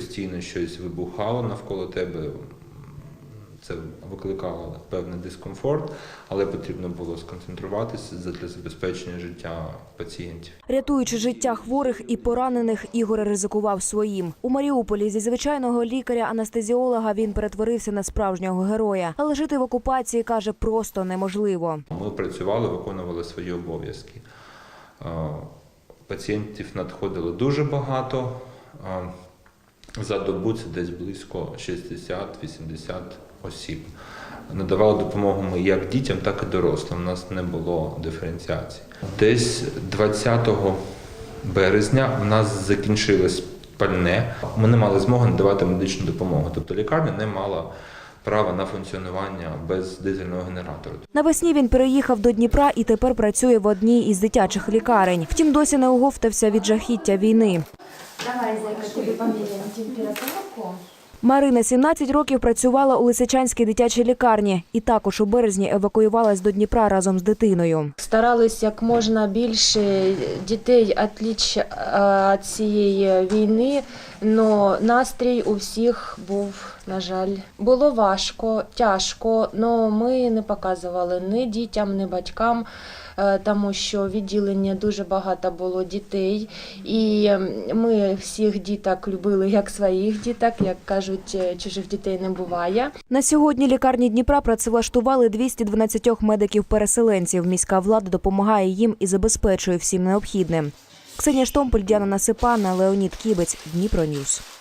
постійно щось вибухало навколо тебе. Це викликало певний дискомфорт, але потрібно було сконцентруватися для забезпечення життя пацієнтів. Рятуючи життя хворих і поранених, Ігор ризикував своїм. У Маріуполі зі звичайного лікаря-анестезіолога він перетворився на справжнього героя. Але жити в окупації каже просто неможливо. Ми працювали, виконували свої обов'язки. Е, Пацієнтів надходило дуже багато. За добу це десь близько 60-80 осіб. Надавали допомогу ми як дітям, так і дорослим. У нас не було диференціації. Десь 20 березня в нас закінчилось пальне. Ми не мали змоги надавати медичну допомогу. Тобто лікарня не мала права на функціонування без дизельного генератора. Навесні він переїхав до Дніпра і тепер працює в одній із дитячих лікарень. Втім, досі не оговтався від жахіття війни. Давай, зайка, тобі поміряємо температурку. Марина 17 років працювала у Лисичанській дитячій лікарні і також у березні евакуювалась до Дніпра разом з дитиною. Старались як можна більше дітей відліч від цієї війни, але настрій у всіх був, на жаль, було важко, тяжко, але ми не показували ні дітям, ні батькам. Е, Тому що в відділенні дуже багато було дітей, і ем, ми всіх діток любили як своїх діток, як кажуть, е, чужих дітей не буває. На сьогодні лікарні Дніпра працевлаштували 212 медиків-переселенців. Міська влада допомагає їм і забезпечує всім необхідним. Ксенія Штомполь, Діана Насипана, Леонід Кібець, Дніпро Ньюс.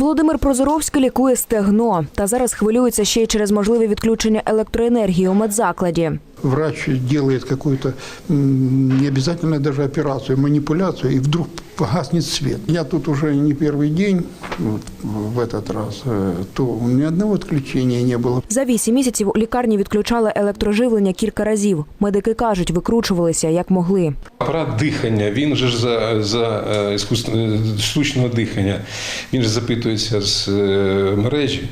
Володимир Прозоровський лікує стегно та зараз хвилюється ще й через можливе відключення електроенергії у медзакладі Врач делает какую-то м, не обязательно даже операцию, манипуляцию, и вдруг погаснет свет. Я тут уже не первый день вот, в этот раз, э, то ни одного отключения не было. За вісім місяців у лікарні відключали електроживлення кілька разів. Медики кажуть, викручувалися як могли. Апарат дихання, він же ж за, за е, іскус- е, штучного дихання, він же запитується з е, мережі.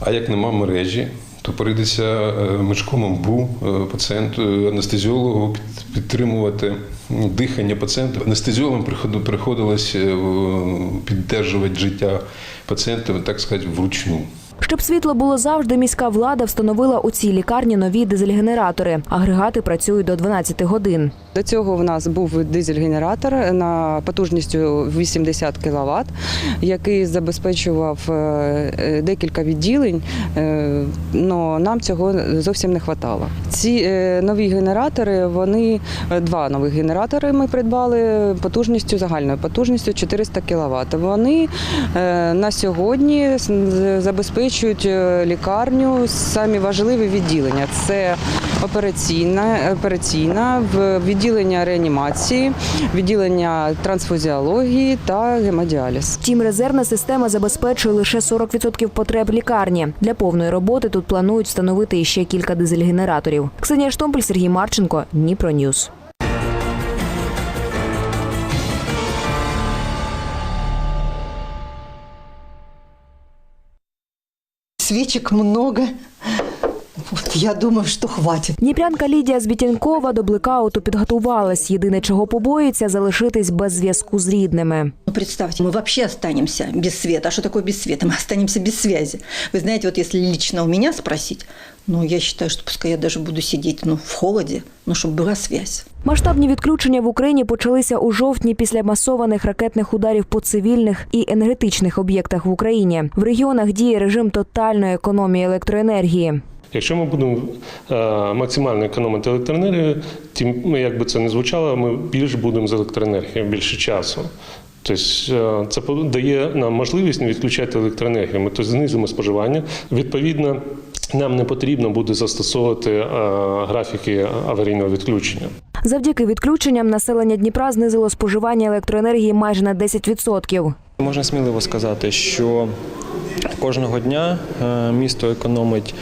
А як нема мережі, То прийдеться е, мешком МБУ е, пацієнту, анестезіологу під- підтримувати дихання пацієнта. Анестезіологам приходилось е, піддержувати життя пацієнта, так сказати, вручну. Щоб світло було завжди, міська влада встановила у цій лікарні нові дизель-генератори. Агрегати працюють до 12 годин. До цього в нас був дизель-генератор на потужністю 80 кВт, який забезпечував е, е, декілька відділень, але нам цього зовсім не вистачало. Ці е, нові генератори, вони два нових генератори ми придбали потужністю загальною потужністю 400 кВт. Вони на сьогодні с- забезпечують е, лікарню самі важливі відділення. Це операційна, операційна, відділення реанімації, відділення трансфузіології та гемодіаліз. Втім, резервна система забезпечує лише 40% потреб лікарні. Для повної роботи тут планують встановити іще кілька дизель-генераторів. Ксенія Штомпель, Сергій Марченко, Дніпро Ньюс. Свечек много. Вот, я думаю, что хватит. Дніпрянка Лідія Збітянкова до блекауту підготувалась. Єдине, чого побоїться, залишитись без зв'язку з рідними. Ну, представьте, мы вообще останемся без света. А что такое без света? Мы останемся без связи. Вы знаете, вот если лично у меня спросить, ну, я считаю, что пускай я даже буду сидеть ну, в холоде, но чтобы была связь. Масштабні відключення в Україні почалися у жовтні після масованих ракетних ударів по цивільних і енергетичних об'єктах в Україні. В регіонах діє режим тотальної економії електроенергії. Якщо ми будемо е, максимально економити електроенергію, тим ну, як би це не звучало, ми більше будемо з електроенергією більше часу. Тобто е, це дає нам можливість не відключати електроенергію. Ми тобто, знизимо споживання. Відповідно, нам не потрібно буде застосовувати е, графіки аварійного відключення. Завдяки відключенням населення Дніпра знизило споживання електроенергії майже на 10%. Можна сміливо сказати, що кожного дня е, місто економить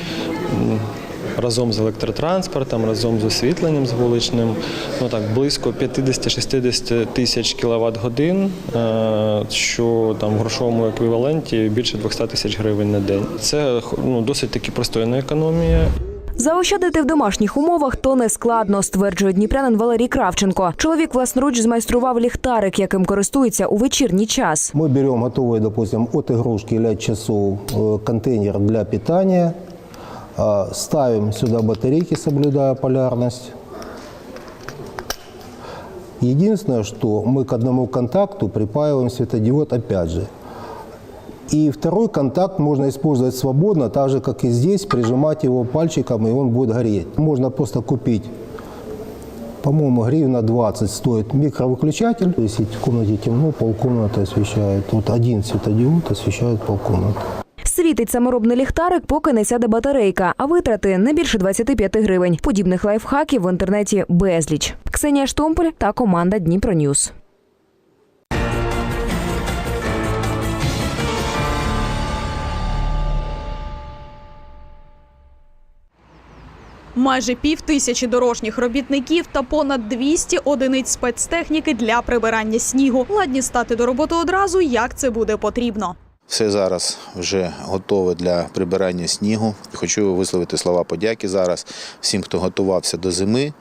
разом з електротранспортом, разом з освітленням з вуличним, ну так близько 50-60 тисяч кіловат годин, е, що там в грошовому еквіваленті більше 200 тисяч гривень на день. Це ну, досить таки простойна економія. Заощадити в домашніх умовах то не складно, стверджує дніпрянин Валерій Кравченко. Чоловік власноруч змайстрував ліхтарик, яким користується у вечірній час. Мы берем готовый, допустим, от игрушки или от часов э, контейнер для питания, а, Ставим сюда батарейки, соблюдая полярность. Единственное, что мы к одному контакту припаиваем светодиод опять же. И второй контакт можно использовать свободно, так же, как и здесь, прижимать его пальчиком, и он будет гореть. Можно просто купить, по-моему, гривна 20 стоит микровыключатель. Если в комнате темно, полкомнаты освещает. Вот один светодиод освещает полкомнаты. Світить саморобний ліхтарик, поки не сяде батарейка, а витрати не більше 25 гривень. Подібних лайфхаків в інтернеті безліч. Ксенія Штомполь та команда Дніпро Ньюс. Майже пів тисячі дорожніх робітників та понад 200 одиниць спецтехніки для прибирання снігу. Ладні стати до роботи одразу, як це буде потрібно. Все зараз вже готове для прибирання снігу. Хочу висловити слова подяки зараз всім, хто готувався до зими.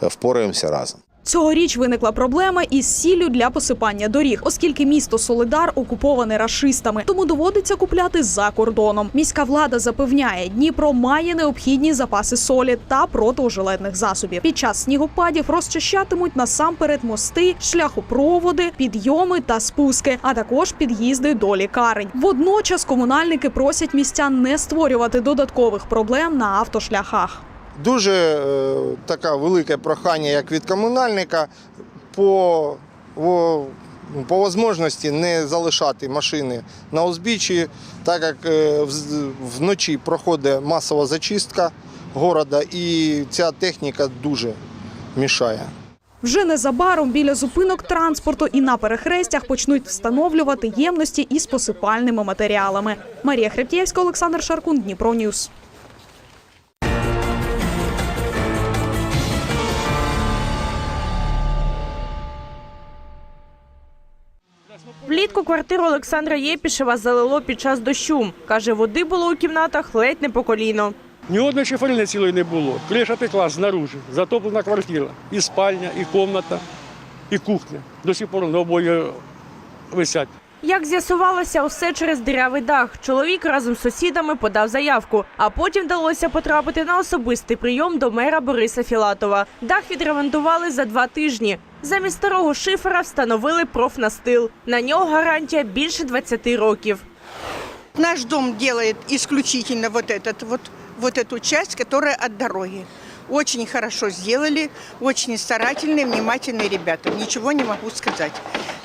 Впораємося разом. Цьогоріч виникла проблема із сіллю для посипання доріг, оскільки місто Солидар окуповане рашистами, тому доводиться купляти за кордоном. Міська влада запевняє, Дніпро має необхідні запаси солі та протиожеледних засобів. Під час снігопадів розчищатимуть насамперед мости, шляхопроводи, підйоми та спуски, а також під'їзди до лікарень. Водночас комунальники просять містян не створювати додаткових проблем на автошляхах. Дуже е, таке велике прохання, як від комунальника, по, во- по можливості не залишати машини на узбіччі, так як е, вночі проходить масова зачистка міста і ця техніка дуже мішає. Вже незабаром біля зупинок транспорту і на перехрестях почнуть встановлювати ємності із посипальними матеріалами. Марія Хребтєвська, Олександр Шаркун, Дніпро Ньюс. Влітку квартиру Олександра Єпішева залило під час дощу. Каже, води було у кімнатах ледь не по коліно. Ні одної шиферини цілої не було. Криша текла знаружи, затоплена квартира. І спальня, і кімната, і кухня. До сих пор на обоє висять. Як з'ясувалося, усе через дирявий дах. Чоловік разом з сусідами подав заявку, а потім вдалося потрапити на особистий прийом до мера Бориса Філатова. Дах відремонтували за два тижні. Замість старого шифера встановили профнастил. На нього гарантія більше 20 років. Наш дом делает исключительно вот, этот, вот, вот эту дороги. Очень хорошо сделали, очень старательные, внимательные ребята. Ничего не могу сказать.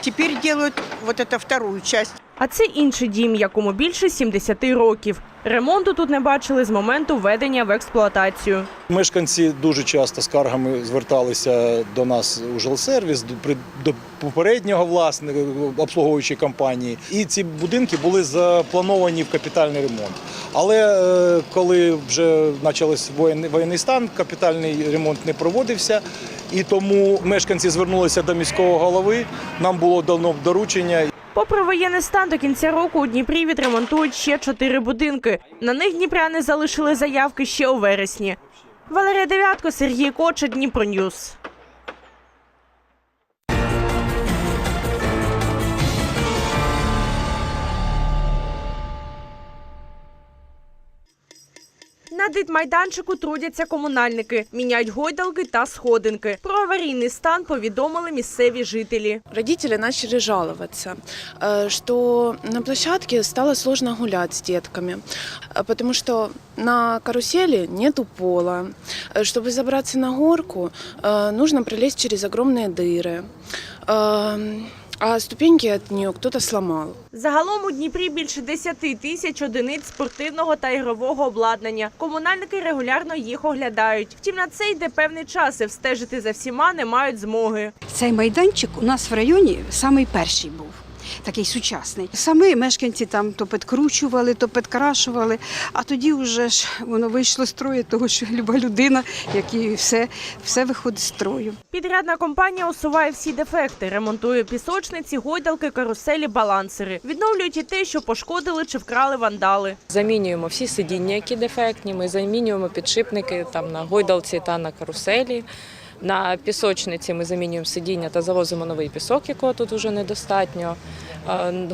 Теперь делают вот эту вторую часть. А це інший дім, якому більше 70 років. Ремонту тут не бачили з моменту введення в експлуатацію. Мешканці дуже часто скаргами зверталися до нас у жилсервіс, до, при- до попереднього власника обслуговуючої компанії. І ці будинки були заплановані в капітальний ремонт. Але е, коли вже почався воєнний, стан, капітальний ремонт не проводився. І тому мешканці звернулися до міського голови. Нам було дано доручення Попри воєнний стан до кінця року у Дніпрі відремонтують ще чотири будинки. На них дніпряни залишили заявки ще у вересні. Валерія Дев'ятко, Сергій Коча, Дніпро На дитмайданчику трудяться комунальники, міняють гойдалки та сходинки. Про аварійний стан повідомили місцеві жителі. Родители начали жаловаться, э, что на площадке стало сложно гулять с детками, э, потому что на карусели нету пола. Э, Чтобы забраться на горку, э, нужно пролезть через огромные дыры. А ступеньки від нього кто-то сломал. Загалом у Дніпрі більше 10 тисяч одиниць спортивного та ігрового обладнання. Комунальники регулярно їх оглядають. Втім, на це йде певний час і встежити за всіма не мають змоги. Цей майданчик у нас в районі самий перший був. Такий сучасний. Самі мешканці там то підкручували, то підкрашували, а тоді вже ж воно вийшло з строю, того що люба людина, як і все, все виходить з строю. Підрядна компанія усуває всі дефекти, ремонтує пісочниці, гойдалки, каруселі, балансери. Відновлюють і те, що пошкодили чи вкрали вандали. Замінюємо всі сидіння, які дефектні. Ми замінюємо підшипники там на гойдалці та на каруселі. На пісочниці ми замінюємо сидіння та завозимо новий пісок, якого тут вже недостатньо.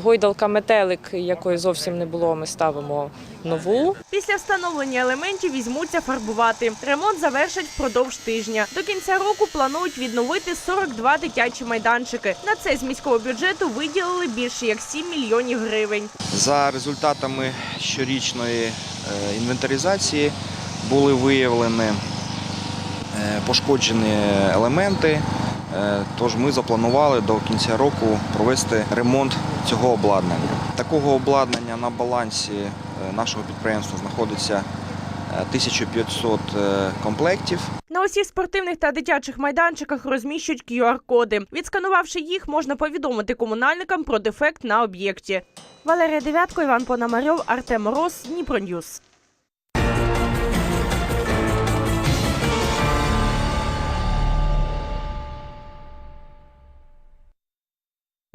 Гойдалка метелик, якої зовсім не було, ми ставимо нову. Після встановлення елементів візьмуться фарбувати. Ремонт завершать впродовж тижня. До кінця року планують відновити 42 дитячі майданчики. На це з міського бюджету виділили більше як 7 мільйонів гривень. За результатами щорічної е, інвентаризації були виявлені пошкоджені елементи. Е, Тож ми запланували до кінця року провести ремонт цього обладнання. Такого обладнання на балансі е, нашого підприємства знаходиться е, 1500 е, комплектів. На усіх спортивних та дитячих майданчиках розміщують QR-коди. Відсканувавши їх, можна повідомити комунальникам про дефект на об'єкті. Валерія Девятко, Іван Пономарьов, Артем Мороз, Дніпроньюз.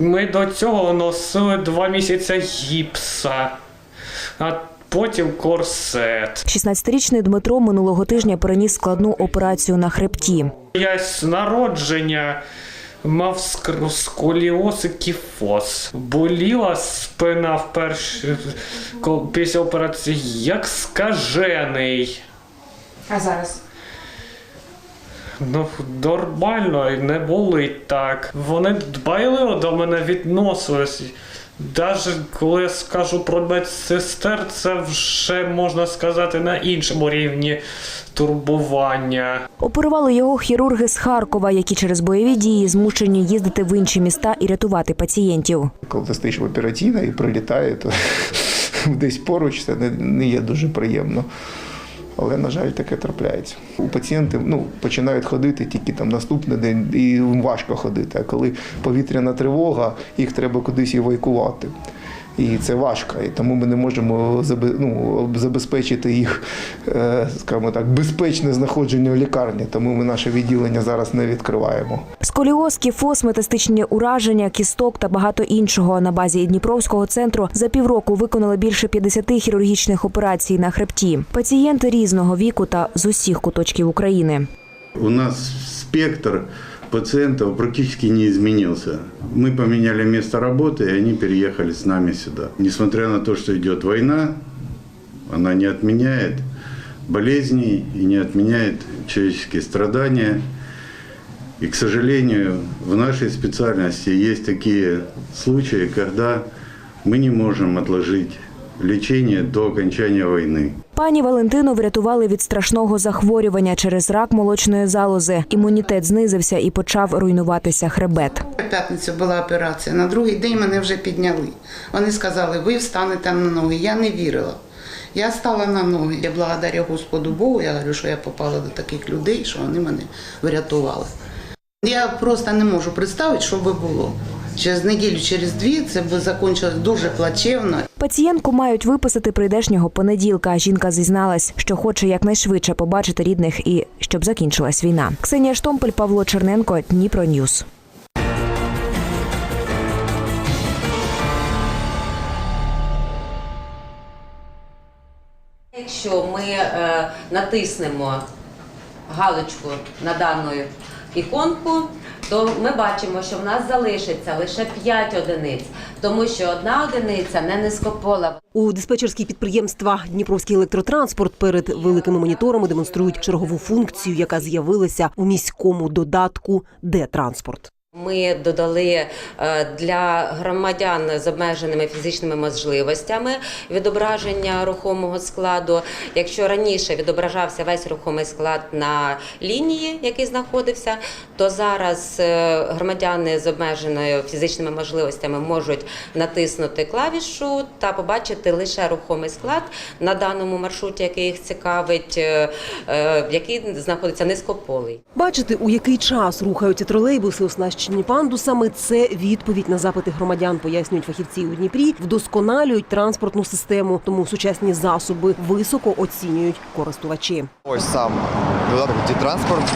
Ми до цього носили два місяці гіпса, а потім корсет. 16-річний Дмитро минулого тижня переніс складну операцію на хребті. Я з народження мав сколіоз і кіфоз. Боліла спина вперше після операції як скажений. А зараз? Ну, нормально, і не болить так. Вони дбайливо до мене відносились. Навіть коли я скажу про медсестер, це вже можна сказати на іншому рівні турбування. Оперували його хірурги з Харкова, які через бойові дії змушені їздити в інші міста і рятувати пацієнтів. Коли ти стоїш в операційній і прилітає, то десь поруч це не, не є дуже приємно. Але, на жаль, таке трапляється. У пацієнти ну, починають ходити тільки там наступний день, і важко ходити. А коли повітряна тривога, їх треба кудись евакувати. І це важко, і тому ми не можемо ну, забезпечити їх, е, скажімо так, безпечне знаходження в лікарні. Тому ми наше відділення зараз не відкриваємо. Сколіоз, кіфоз, метастичні ураження, кісток та багато іншого на базі Дніпровського центру за півроку виконали більше 50 хірургічних операцій на хребті. Пацієнти різного віку та з усіх куточків України. У нас спектр пациентов практически не изменился. Мы поменяли место работы, и они переехали с нами сюда. Несмотря на то, что идет война, она не отменяет болезней и не отменяет человеческие страдания. И, к сожалению, в нашей специальности есть такие случаи, когда мы не можем отложить лечение до окончания войны. Пані Валентину врятували від страшного захворювання через рак молочної залози. Імунітет знизився і почав руйнуватися хребет. П'ятницю була операція. На другий день мене вже підняли. Вони сказали, ви встанете на ноги. Я не вірила. Я стала на ноги. Я благодарю Господу Богу. Я говорю, що я попала до таких людей, що вони мене врятували. Я просто не можу представити, що би було. Через неділю, через дві це би закінчилось дуже плачевно. Пацієнтку мають виписати прийдешнього понеділка. Жінка зізналась, що хоче якнайшвидше побачити рідних і щоб закінчилась війна. Ксенія Штомпель, Павло Черненко, Дніпро Ньюс. Якщо ми е, натиснемо галочку на дану іконку, то ми бачимо, що в нас залишиться лише 5 одиниць, тому що одна одиниця не низькопола. У диспетчерські підприємства Дніпровський електротранспорт перед великими моніторами демонструють чергову функцію, яка з'явилася у міському додатку Де-транспорт. Ми додали е, для громадян з обмеженими фізичними можливостями відображення рухомого складу. Якщо раніше відображався весь рухомий склад на лінії, який знаходився, то зараз е, громадяни з обмеженою фізичними можливостями можуть натиснути клавішу та побачити лише рухомий склад на даному маршруті, який їх цікавить, е, який знаходиться низькополий. Бачити, у який час рухаються тролейбуси, оснащені оснащені пандусами це відповідь на запити громадян, пояснюють фахівці у Дніпрі. Вдосконалюють транспортну систему, тому сучасні засоби високо оцінюють користувачі. Ось сам додаток «Ді-транспорт».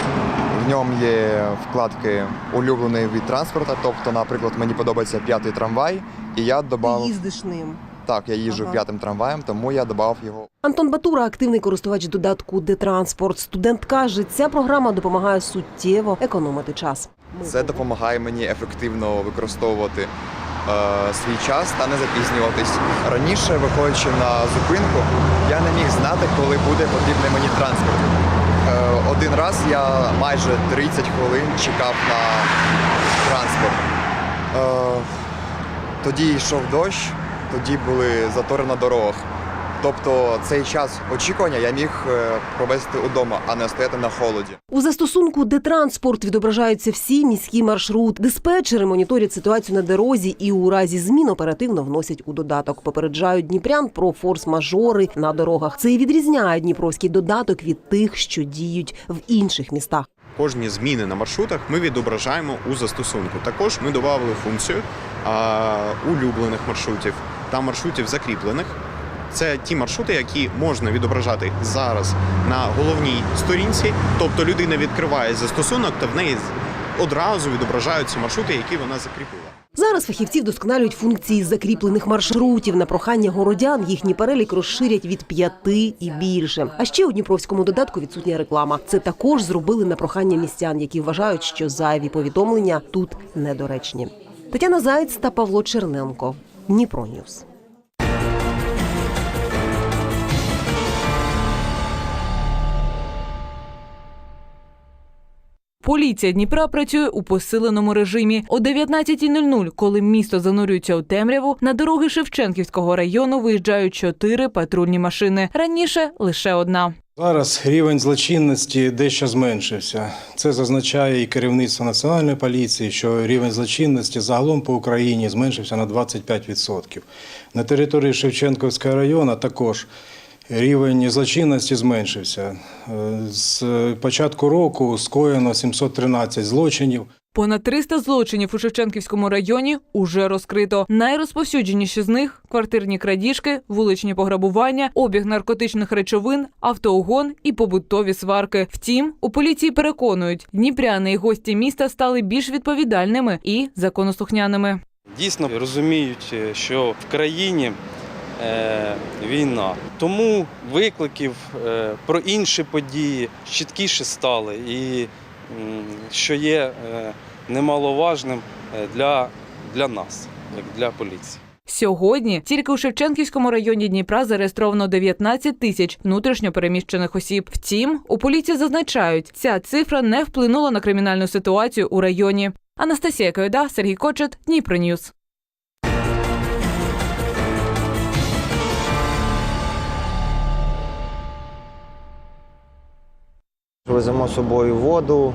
В ньому є вкладки улюблений від транспорту. Тобто, наприклад, мені подобається п'ятий трамвай, і я додав їздиш ним. так, я їжджу Ага. п'ятим трамваєм, тому я додав його. Антон Батура, активний користувач додатку «Детранспорт». Студент каже, ця програма допомагає суттєво економити час. Це допомагає мені ефективно використовувати е, свій час та не запізнюватись. Раніше, виходячи на зупинку, я не міг знати, коли буде потрібний мені транспорт. Е, один раз я майже 30 хвилин чекав на транспорт. Е, тоді йшов дощ, тоді були затори на дорогах. Тобто цей час очікування я міг е, провести удома, а не стояти на холоді. У застосунку «Детранспорт» відображаються всі міські маршрути. Диспетчери моніторять ситуацію на дорозі і у разі змін оперативно вносять у додаток. Попереджають дніпрян про форс-мажори на дорогах. Це і відрізняє дніпровський додаток від тих, що діють в інших містах. Кожні зміни на маршрутах ми відображаємо у застосунку. Також ми додали функцію а, улюблених маршрутів та маршрутів закріплених. Це ті маршрути, які можна відображати зараз на головній сторінці. Тобто людина відкриває застосунок та в неї одразу відображаються маршрути, які вона закріпила. Зараз фахівці вдосконалюють функції закріплених маршрутів. На прохання городян їхній перелік розширять від п'яти і більше. А ще у дніпровському додатку відсутня реклама. Це також зробили на прохання містян, які вважають, що зайві повідомлення тут недоречні. Тетяна Заєць та Павло Черненко. Дніпро Ньюс. Поліція Дніпра працює у посиленому режимі. О 19.00, коли місто занурюється у темряву, на дороги Шевченківського району виїжджають чотири патрульні машини. Раніше лише одна. Зараз рівень злочинності дещо зменшився. Це зазначає і керівництво національної поліції, що рівень злочинності загалом по Україні зменшився на 25%. На території Шевченківського району також рівень злочинності зменшився. Е, З початку року скоєно 713 злочинів. Понад 300 злочинів у Шевченківському районі уже розкрито. Найрозповсюдженіші з них квартирні крадіжки, вуличні пограбування, обіг наркотичних речовин, автоугон і побутові сварки. Втім, у поліції переконують, дніпряни і гості міста стали більш відповідальними і законослухняними. дійсно розуміють, е, що в країні війна. Тому викликів е, про інші події чіткіше стали і що є е, немаловажним е, для, для нас, як для поліції. Сьогодні тільки у Шевченківському районі Дніпра зареєстровано 19 тисяч внутрішньо переміщених осіб. Втім, у поліції зазначають, ця цифра не вплинула на кримінальну ситуацію у районі. Анастасія Койда, Сергій Кочет, Дніпро Ньюс. Веземо з собою воду,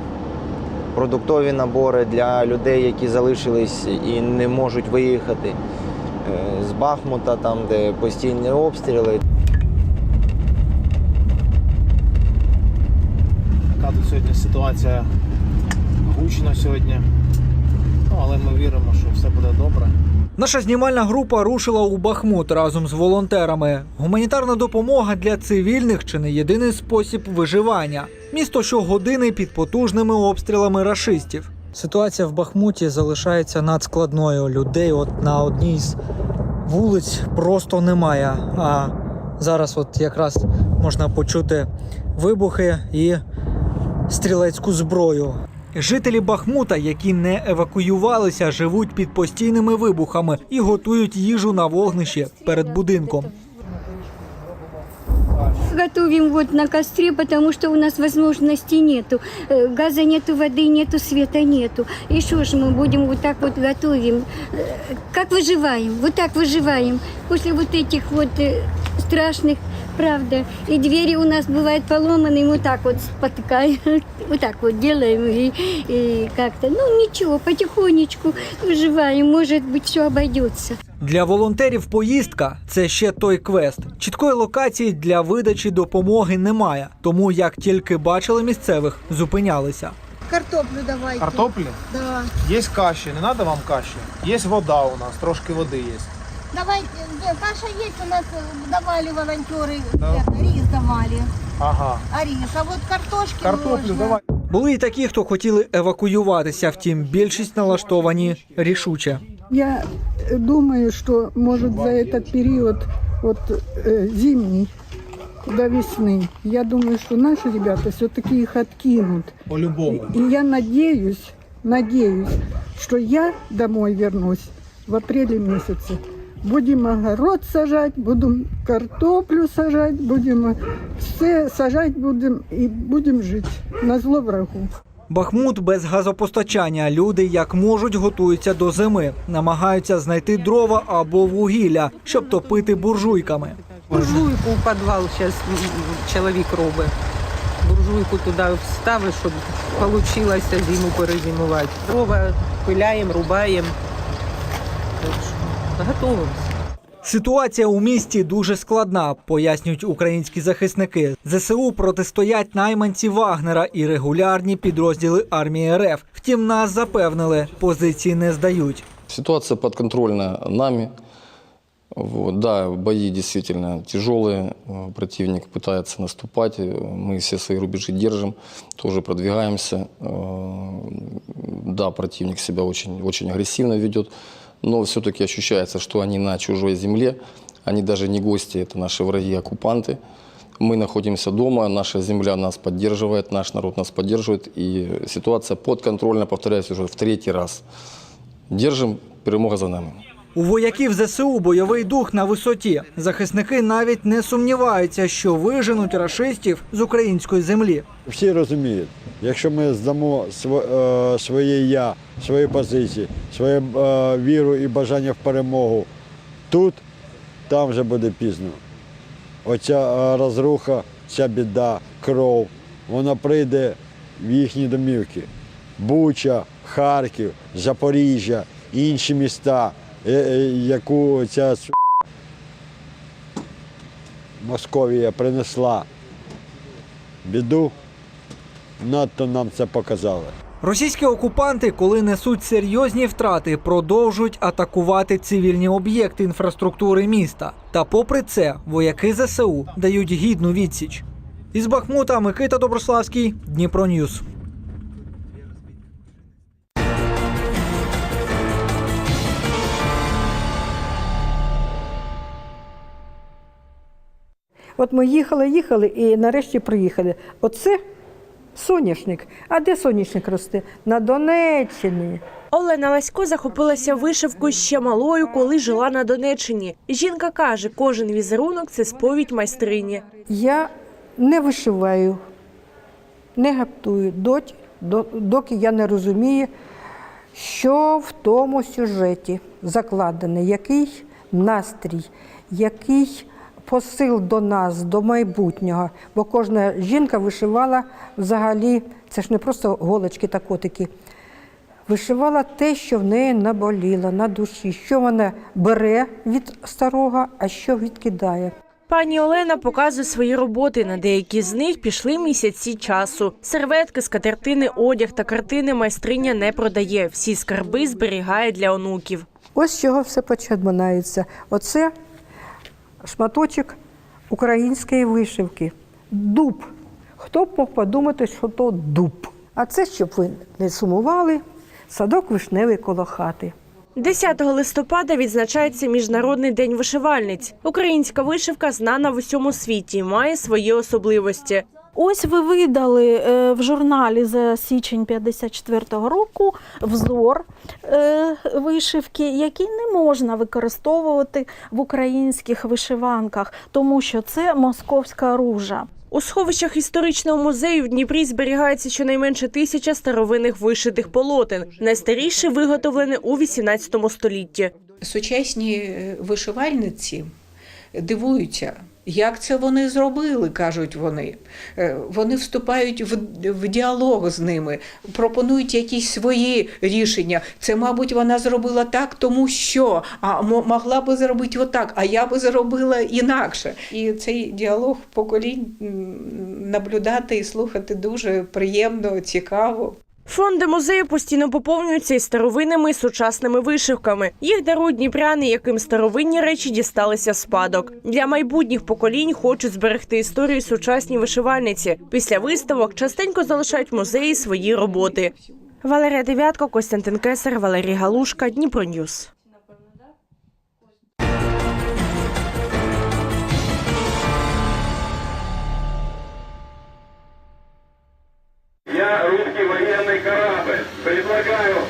продуктові набори для людей, які залишились і не можуть виїхати е, з Бахмута, там де постійні обстріли. Така тут сьогодні ситуація гучна сьогодні. Ну, але ми віримо, що все буде добре. Наша знімальна група рушила у Бахмут разом з волонтерами. Гуманітарна допомога для цивільних чи не єдиний спосіб виживання. Місто щогодини під потужними обстрілами рашистів. Ситуація в Бахмуті залишається надскладною. Людей от на одній з вулиць просто немає. А зараз от якраз можна почути вибухи і стрілецьку зброю. Жителі Бахмута, які не евакуювалися, живуть під постійними вибухами і готують їжу на вогнищі перед будинком. Готовим вот на костре, потому что у нас возможностей нету. Э, Газа нету, воды нету, света нету. И что ж мы будем вот так вот готовим? Э, Как выживаем? Вот так выживаем. После вот этих вот э, страшных, правда. И двери у нас бывают поломаны, мы так вот спотыкаем. Вот так вот делаем и, и как-то, ну ничего, потихонечку выживаем. Может быть, все обойдется. Для волонтерів поїздка це ще той квест. Чіткої локації для видачі допомоги немає. Тому як тільки бачили місцевих, зупинялися. Картоплю давайте. Картоплі? Да. Є каші, не треба вам каші. Є вода у нас, трошки води є. Давайте, э, каша есть у нас, э, давали волонтеры, Да. это, рис давали. Ага. А рис, а вот картошки Картоплю можно. давай. Були і такі, хто хотіли евакуюватися, втім, більшість налаштовані рішуче. Я э, думаю, что может за этот период вот э, зимний до весны, я думаю, что наши ребята все-таки их откинут. По-любому. И я надеюсь, надеюсь, что я домой вернусь в апреле месяце. Будем огород сажать, будем картоплю сажать, будем все сажать будем и будем жить на зло врагу. Бахмут без газопостачання. Люди як можуть готуються до зими, намагаються знайти дрова або вугілля, щоб топити буржуйками. Буржуйку у підвал зараз чоловік робить. Буржуйку туди вставиш, щоб вийшло зиму перезимувати. Дрова пиляємо, рубаємо. Готовимося. Ситуація у місті дуже складна, пояснюють українські захисники. ЗСУ протистоять найманці Вагнера і регулярні підрозділи армії РФ. Втім, нас запевнили, позиції не здають. Ситуация подконтрольна нами. Вот, да, бои действительно тяжелые. Э, Противник пытается наступать. э, Мы все свои рубежи держим, тоже продвигаемся. Э, Да, противник себя очень, очень агрессивно ведет, но все-таки ощущается, что они на чужой земле. Они даже не гости, это наши враги, оккупанты. Мы находимся дома, наша земля нас поддерживает, наш народ нас поддерживает. И ситуация подконтрольна, повторяюсь уже в третий раз. Держим, перемога за нами. У вояків ЗСУ бойовий дух на висоті. Захисники навіть не сумніваються, що виженуть рашистів з української землі. Всі розуміють, якщо ми здамо е, своє я, свої позиції, свою е, віру і бажання в перемогу тут, там вже буде пізно. Оця е, розруха, ця біда, кров, вона прийде в їхні домівки. Буча, Харків, Запоріжжя, інші міста, яку ця Московія принесла біду, надто нам це показали. Російські окупанти, коли несуть серйозні втрати, продовжують атакувати цивільні об'єкти інфраструктури міста. Та попри це, вояки ЗСУ дають гідну відсіч. Із Бахмута Микита Доброславський, Дніпро Ньюс. От ми їхали, їхали і нарешті приїхали. Оце соняшник. А де соняшник росте? На Донеччині. Олена Васько захопилася вишивкою ще малою, коли жила на Донеччині. Жінка каже, кожен візерунок це сповідь майстрині. Я не вишиваю, не гаптую, доті, до- доки я не розумію, що в тому сюжеті закладений, який настрій, який посил до нас, до майбутнього. Бо кожна жінка вишивала взагалі, це ж не просто голочки та котики. Вишивала те, що в неї наболіло на душі, що вона бере від старого, а що відкидає. Пані Олена показує свої роботи. На деякі з них пішли місяці часу. Серветки, скатертини, одяг та картини майстриня не продає. Всі скарби зберігає для онуків. Ось з чого все починається. Оце шматочок української вишивки. Дуб. Хто б мог подумати, що то дуб. А це, щоб ви не сумували, садок вишневий коло хати. 10 листопада відзначається Міжнародний день вишивальниць. Українська вишивка знана в усьому світі, і має свої особливості. Ось ви видали е, в журналі за січень 54-го року взор е, вишивки, який не можна використовувати в українських вишиванках, тому що це московська ружа. У сховищах історичного музею в Дніпрі зберігається щонайменше тисяча старовинних вишитих полотен. Найстаріше виготовлене у 18 столітті. Сучасні е, вишивальниці дивуються, як це вони зробили, кажуть вони. Е, Вони вступають в, в діалог з ними, пропонують якісь свої рішення. Це, мабуть, вона зробила так, тому що, а мо- могла би зробити отак, а я би зробила інакше. І цей діалог поколінь наблюдати і слухати дуже приємно, цікаво. Фонди музею постійно поповнюються і старовинними і сучасними вишивками. Їх дарують дніпряни, яким старовинні речі дісталися спадок. Для майбутніх поколінь хочуть зберегти історію сучасні вишивальниці. Після виставок частенько залишають музеї свої роботи. Валерія Дев'ятко, Костянтин Кесар, Валерій Галушка, Дніпро Ньюс. Я Полагаю,